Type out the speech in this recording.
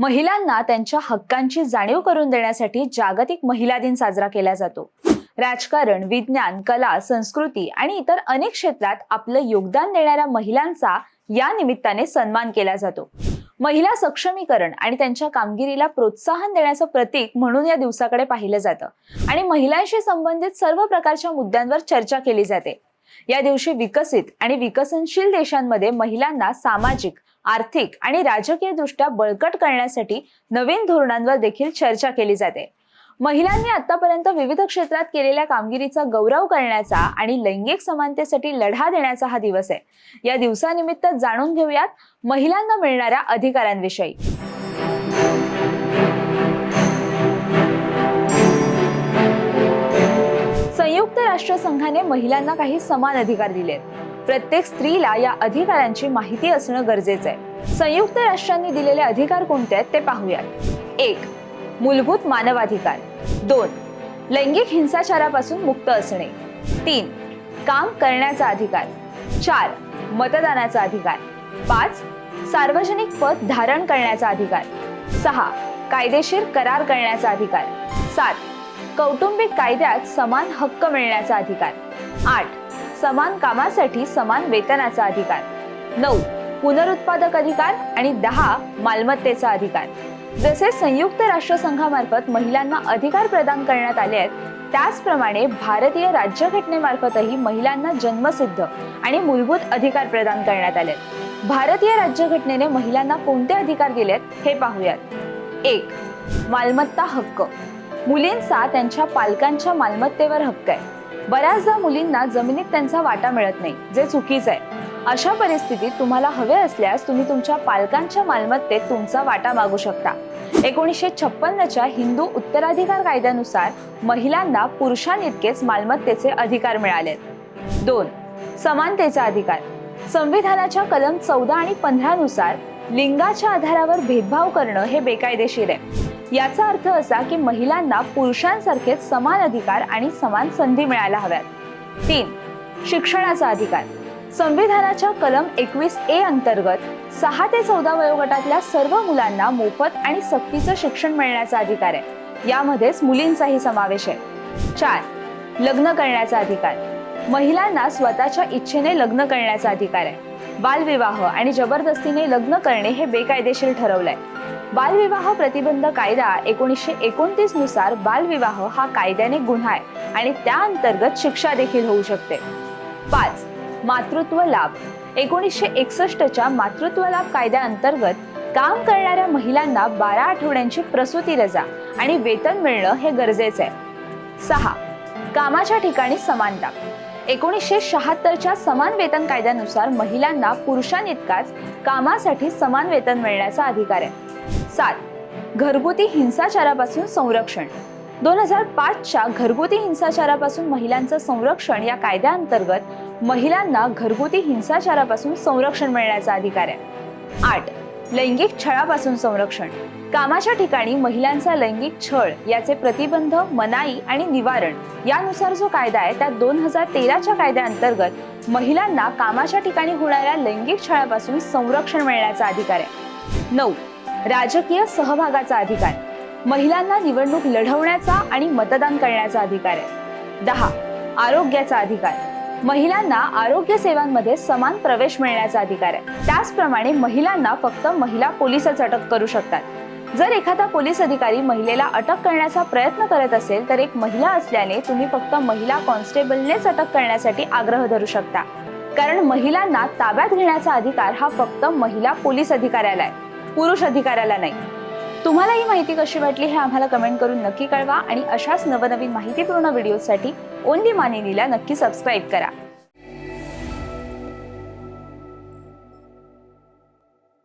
महिलांना त्यांच्या हक्कांची जाणीव करून देण्यासाठी जागतिक महिला दिन साजरा केला जातो. राजकारण विज्ञान कला संस्कृती आणि इतर अनेक क्षेत्रात आपलं योगदान देणाऱ्या महिलांचा या निमित्ताने सन्मान केला जातो. महिला सक्षमीकरण आणि त्यांच्या कामगिरीला प्रोत्साहन देण्याचं प्रतीक म्हणून या दिवसाकडे पाहिलं जातं आणि महिलांशी संबंधित सर्व प्रकारच्या मुद्द्यांवर चर्चा केली जाते. या दिवशी विकसित आणि विकसनशील देशांमध्ये महिलांना सामाजिक आर्थिक आणि राजकीय दृष्ट्या बळकट करण्यासाठी नवीन धोरणांवर देखील चर्चा केली जाते. महिलांनी आतापर्यंत विविध क्षेत्रात केलेल्या कामगिरीचा गौरव करण्याचा आणि लैंगिक समानतेसाठी लढा देण्याचा हा दिवस आहे. या दिवसानिमित्त जाणून घेऊयात महिलांना मिळणाऱ्या अधिकारांविषयी. संयुक्त राष्ट्रसंघाने महिलांना काही समान अधिकार दिले प्रत्येक स्त्रीला या अधिकारांची माहिती असणं गरजेचं आहे संयुक्त राष्ट्रांनी दिलेले अधिकार कोणते आहेत ते पाहूयात. एक मूलभूत मानवाधिकार. दोन लैंगिक हिंसाचारापासून मुक्त असणे. तीन काम करण्याचा अधिकार. चार मतदानाचा अधिकार. पाच सार्वजनिक पद धारण करण्याचा अधिकार. सहा कायदेशीर करार करण्याचा अधिकार. सात कौटुंबिक कायद्यात समान हक्क मिळण्याचा अधिकार. आठ समान कामासाठी समान वेतनाचा अधिकार. नऊ पुनरुत्पादक अधिकार आणि दहा मालमत्तेचा अधिकार. जसे संयुक्त राष्ट्रसंघामार्फत महिलांना अधिकार प्रदान करण्यात आले आहेत त्याचप्रमाणे भारतीय राज्यघटनेमार्फतही महिलांना जन्मसिद्ध आणि मूलभूत अधिकार प्रदान करण्यात आले आहेत. भारतीय राज्यघटनेने महिलांना कोणते अधिकार दिलेत हे पाहूयात. एक मालमत्ता हक्क. मुलींचा त्यांच्या पालकांच्या मालमत्तेवर हक्क आहे. बऱ्याचदा मुलींना जमिनीत त्यांचा वाटा मिळत नाही जे चुकीचं आहे. अशा परिस्थितीत तुम्हाला हवे असल्यास तुम्ही तुमच्या पालकांच्या मालमत्तेत तुमचा वाटा मागू शकता. एकोणीसशे छप्पन्नच्या हिंदू उत्तराधिकार कायद्यानुसार महिलांना पुरुषांइतकेच मालमत्तेचे अधिकार मिळाले दोन समानतेचा अधिकार. संविधानाच्या कलम चौदा आणि पंधरानुसार लिंगाच्या आधारावर भेदभाव करणं हे बेकायदेशीर आहे. याचा अर्थ असा की महिलांना पुरुषांसारखेच समान अधिकार आणि समान संधी मिळायला हव्यात. तीन शिक्षणाचा अधिकार. संविधानाच्या कलम एकवीस ए अंतर्गत सहा ते चौदा वयोगटातल्या सर्व मुलांना मोफत आणि सक्तीचं शिक्षण मिळण्याचा अधिकार आहे. यामध्येच मुलींचाही समावेश आहे. चार लग्न करण्याचा अधिकार. महिलांना स्वतःच्या इच्छेने लग्न करण्याचा अधिकार आहे. बालविवाह आणि जबरदस्तीने लग्न करणे हे बेकायदेशीर ठरवलंय. बालविवाह प्रतिबंध कायदा एकोणीसशे एकोणतीसनुसार बालविवाह हा कायद्याने गुन्हा आहे आणि त्या अंतर्गत शिक्षा देखील होऊ शकते. पाच मातृत्व लाभ. एकोणीसशे एकसष्टच्या मातृत्व लाभ कायद्याअंतर्गत काम करणाऱ्या महिलांना बारा आठवड्यांची प्रसूती रजा आणि वेतन मिळणं हे गरजेचं आहे. सहा कामाच्या ठिकाणी समानता. एकोणीसशे शहात्तरच्या समान वेतन कायद्यानुसार महिलांना पुरुषांइतकाच कामासाठी समान वेतन मिळण्याचा अधिकार आहे. सात घरगुती हिंसाचारापासून संरक्षण. दोन हजार पाचच्या घरगुती हिंसाचारापासून महिलांचं संरक्षण या कायद्याअंतर्गत महिलांना घरगुती हिंसाचारापासून संरक्षण मिळण्याचा अधिकार आहे. आठ. लैंगिक छळापासून संरक्षण. कामाच्या ठिकाणी महिलांचा लैंगिक छळ याचे प्रतिबंध मनाई आणि निवारण यानुसार जो कायदा आहे त्या दोन हजार तेराच्या कायद्याअंतर्गत महिलांना कामाच्या ठिकाणी होणाऱ्या लैंगिक छळापासून संरक्षण मिळण्याचा अधिकार आहे. नऊ. राजकीय सहभागाचा अधिकार. महिलांना निवडणूक लढवण्याचा आणि मतदान करण्याचा अधिकार आहे. दहा आरोग्याचा अधिकार. महिलांना आरोग्य सेवांमध्ये समान प्रवेश मिळण्याचा अधिकार आहे. त्याचप्रमाणे महिलांना फक्त महिला पोलिसच अटक करू शकतात. जर एखादा पोलीस अधिकारी महिलेला अटक करण्याचा प्रयत्न करत असेल तर एक महिला असल्याने तुम्ही फक्त महिला कॉन्स्टेबलनेच अटक करण्यासाठी आग्रह धरू शकता. कारण महिलांना ताब्यात घेण्याचा अधिकार हा फक्त महिला पोलीस अधिकाऱ्याला आहे. पुरुष अधिकाऱ्याला नाही. तुम्हाला ही माहिती कशी वाटली हे आम्हाला कमेंट करून नक्की कळवा आणि अशाच नवनवीन माहितीपूर्ण व्हिडिओसाठी ओनली मानिनीला नक्की सबस्क्राईब करा.